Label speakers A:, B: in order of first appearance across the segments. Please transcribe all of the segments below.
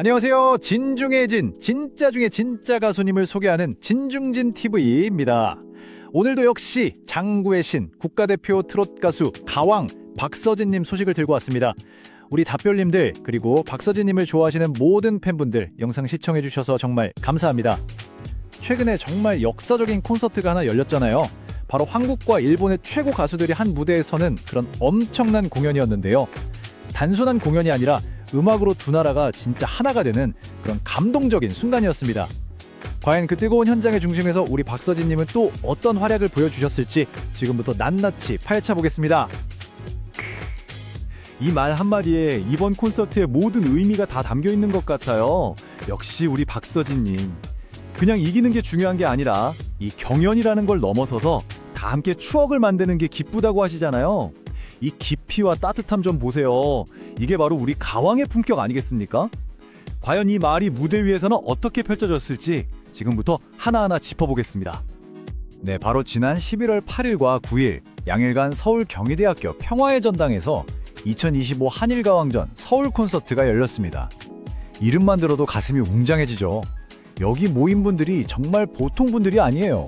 A: 안녕하세요. 진중의 진, 진짜 중에 진짜 가수님을 소개하는 진중진 TV입니다. 오늘도 역시 장구의 신, 국가대표 트롯 가수 가왕 박서진님 소식을 들고 왔습니다. 우리 답별님들 그리고 박서진님을 좋아하시는 모든 팬분들 영상 시청해 주셔서 정말 감사합니다. 최근에 정말 역사적인 콘서트가 하나 열렸잖아요. 바로 한국과 일본의 최고 가수들이 한 무대에 서는 그런 엄청난 공연이었는데요. 단순한 공연이 아니라 음악으로 두 나라가 진짜 하나가 되는 그런 감동적인 순간이었습니다. 과연 그 뜨거운 현장의 중심에서 우리 박서진님은 또 어떤 활약을 보여주셨을지 지금부터 낱낱이 파헤쳐 보겠습니다.
B: 이 말 한마디에 이번 콘서트의 모든 의미가 다 담겨 있는 것 같아요. 역시 우리 박서진님. 그냥 이기는 게 중요한 게 아니라 이 경연이라는 걸 넘어서서 다 함께 추억을 만드는 게 기쁘다고 하시잖아요. 이 깊이와 따뜻함 좀 보세요. 이게 바로 우리 가왕의 품격 아니겠습니까? 과연 이 말이 무대 위에서는 어떻게 펼쳐졌을지 지금부터 하나하나 짚어보겠습니다.
A: 네, 바로 지난 11월 8일과 9일 양일간 서울 경희대학교 평화의 전당에서 2025 한일가왕전 서울 콘서트가 열렸습니다. 이름만 들어도 가슴이 웅장해지죠. 여기 모인 분들이 정말 보통 분들이 아니에요.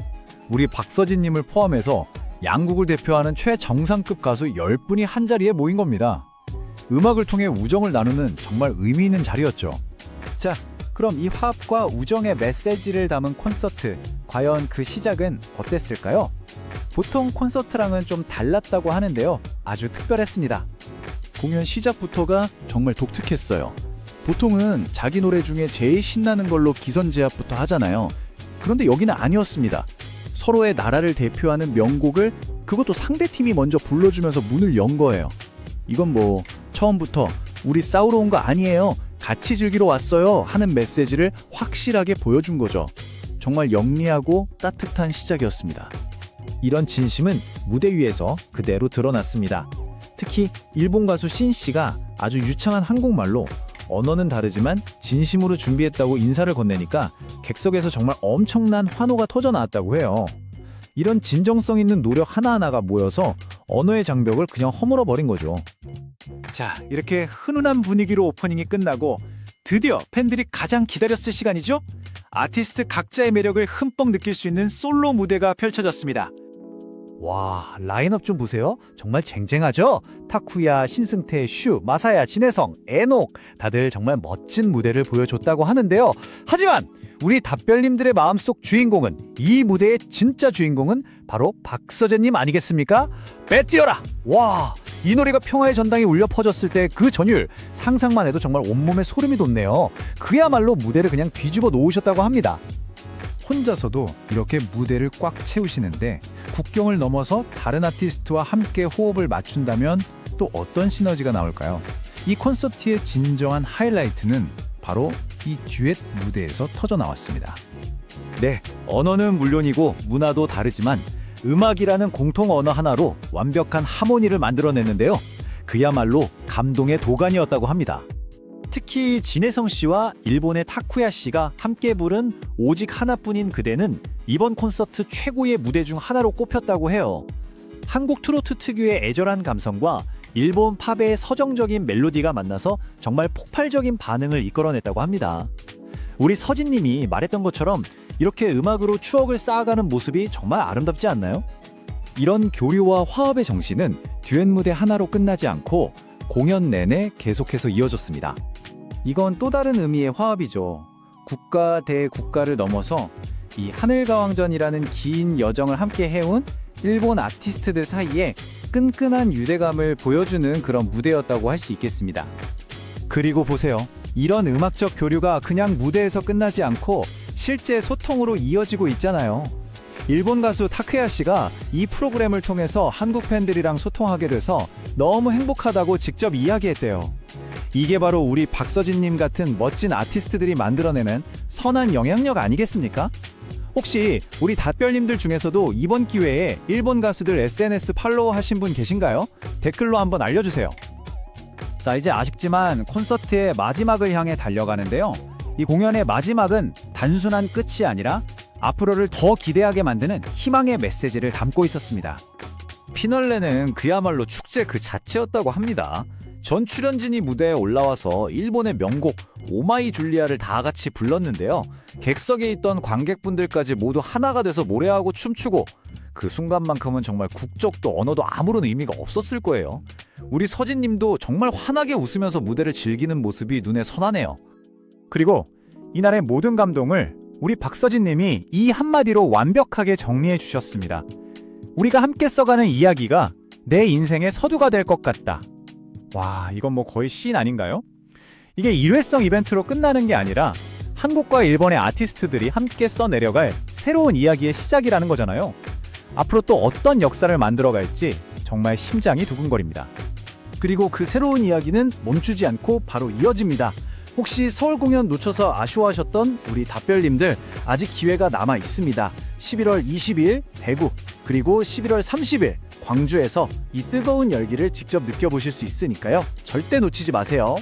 A: 우리 박서진님을 포함해서 양국을 대표하는 최정상급 가수 10분이 한 자리에 모인 겁니다. 음악을 통해 우정을 나누는 정말 의미 있는 자리였죠. 자, 그럼 이 화합과 우정의 메시지를 담은 콘서트, 과연 그 시작은 어땠을까요? 보통 콘서트랑은 좀 달랐다고 하는데요. 아주 특별했습니다. 공연 시작부터가 정말 독특했어요. 보통은 자기 노래 중에 제일 신나는 걸로 기선제압부터 하잖아요. 그런데 여기는 아니었습니다. 서로의 나라를 대표하는 명곡을 그것도 상대팀이 먼저 불러주면서 문을 연 거예요. 이건 뭐 처음부터 우리 싸우러 온 거 아니에요. 같이 즐기러 왔어요. 하는 메시지를 확실하게 보여준 거죠. 정말 영리하고 따뜻한 시작이었습니다. 이런 진심은 무대 위에서 그대로 드러났습니다. 특히 일본 가수 신 씨가 아주 유창한 한국말로 언어는 다르지만 진심으로 준비했다고 인사를 건네니까 객석에서 정말 엄청난 환호가 터져 나왔다고 해요. 이런 진정성 있는 노력 하나하나가 모여서 언어의 장벽을 그냥 허물어 버린 거죠. 자, 이렇게 훈훈한 분위기로 오프닝이 끝나고 드디어 팬들이 가장 기다렸을 시간이죠? 아티스트 각자의 매력을 흠뻑 느낄 수 있는 솔로 무대가 펼쳐졌습니다. 와, 라인업 좀 보세요. 정말 쟁쟁하죠? 타쿠야, 신승태, 슈, 마사야, 진혜성, 에녹 다들 정말 멋진 무대를 보여줬다고 하는데요. 하지만 우리 답별님들의 마음속 주인공은 이 무대의 진짜 주인공은 바로 박서재님 아니겠습니까? 빼뛰어라! 와, 이 노래가 평화의 전당에 울려 퍼졌을 때 그 전율 상상만 해도 정말 온몸에 소름이 돋네요. 그야말로 무대를 그냥 뒤집어 놓으셨다고 합니다. 혼자서도 이렇게 무대를 꽉 채우시는데 국경을 넘어서 다른 아티스트와 함께 호흡을 맞춘다면 또 어떤 시너지가 나올까요? 이 콘서트의 진정한 하이라이트는 바로 이 듀엣 무대에서 터져 나왔습니다. 네, 언어는 물론이고 문화도 다르지만 음악이라는 공통 언어 하나로 완벽한 하모니를 만들어냈는데요. 그야말로 감동의 도가니였다고 합니다. 특히 진혜성 씨와 일본의 타쿠야 씨가 함께 부른 오직 하나뿐인 그대는 이번 콘서트 최고의 무대 중 하나로 꼽혔다고 해요. 한국 트로트 특유의 애절한 감성과 일본 팝의 서정적인 멜로디가 만나서 정말 폭발적인 반응을 이끌어냈다고 합니다. 우리 서진님이 말했던 것처럼 이렇게 음악으로 추억을 쌓아가는 모습이 정말 아름답지 않나요? 이런 교류와 화합의 정신은 듀엣 무대 하나로 끝나지 않고 공연 내내 계속해서 이어졌습니다. 이건 또 다른 의미의 화합이죠. 국가 대 국가를 넘어서 이 하늘가왕전이라는 긴 여정을 함께 해온 일본 아티스트들 사이에 끈끈한 유대감을 보여주는 그런 무대였다고 할 수 있겠습니다. 그리고 보세요. 이런 음악적 교류가 그냥 무대에서 끝나지 않고 실제 소통으로 이어지고 있잖아요. 일본 가수 타크야 씨가 이 프로그램을 통해서 한국 팬들이랑 소통하게 돼서 너무 행복하다고 직접 이야기했대요. 이게 바로 우리 박서진님 같은 멋진 아티스트들이 만들어내는 선한 영향력 아니겠습니까? 혹시 우리 답별님들 중에서도 이번 기회에 일본 가수들 SNS 팔로우 하신 분 계신가요? 댓글로 한번 알려주세요. 자, 이제 아쉽지만 콘서트의 마지막을 향해 달려가는데요. 이 공연의 마지막은 단순한 끝이 아니라 앞으로를 더 기대하게 만드는 희망의 메시지를 담고 있었습니다. 피널레는 그야말로 축제 그 자체였다고 합니다. 전 출연진이 무대에 올라와서 일본의 명곡 오마이 줄리아를 다 같이 불렀는데요. 객석에 있던 관객분들까지 모두 하나가 돼서 노래하고 춤추고 그 순간만큼은 정말 국적도 언어도 아무런 의미가 없었을 거예요. 우리 서진님도 정말 환하게 웃으면서 무대를 즐기는 모습이 눈에 선하네요.
B: 그리고 이날의 모든 감동을 우리 박서진 님이 이 한마디로 완벽하게 정리해 주셨습니다. 우리가 함께 써가는 이야기가 내 인생의 서두가 될 것 같다. 와, 이건 뭐 거의 시인 아닌가요? 이게 일회성 이벤트로 끝나는 게 아니라 한국과 일본의 아티스트들이 함께 써내려갈 새로운 이야기의 시작이라는 거잖아요. 앞으로 또 어떤 역사를 만들어갈지 정말 심장이 두근거립니다. 그리고 그 새로운 이야기는 멈추지 않고 바로 이어집니다. 혹시 서울 공연 놓쳐서 아쉬워하셨던 우리 답별님들 아직 기회가 남아 있습니다. 11월 22일 대구 그리고 11월 30일 광주에서 이 뜨거운 열기를 직접 느껴보실 수 있으니까요. 절대 놓치지 마세요.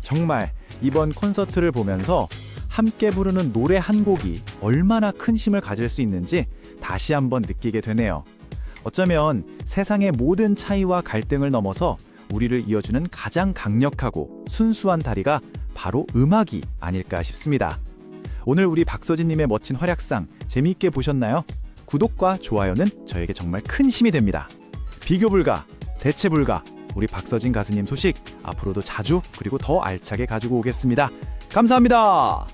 B: 정말 이번 콘서트를 보면서 함께 부르는 노래 한 곡이 얼마나 큰 힘을 가질 수 있는지 다시 한번 느끼게 되네요. 어쩌면 세상의 모든 차이와 갈등을 넘어서 우리를 이어주는 가장 강력하고 순수한 다리가 바로 음악이 아닐까 싶습니다. 오늘 우리 박서진님의 멋진 활약상 재미있게 보셨나요? 구독과 좋아요는 저에게 정말 큰 힘이 됩니다. 비교 불가, 대체 불가, 우리 박서진 가수님 소식 앞으로도 자주 그리고 더 알차게 가지고 오겠습니다. 감사합니다.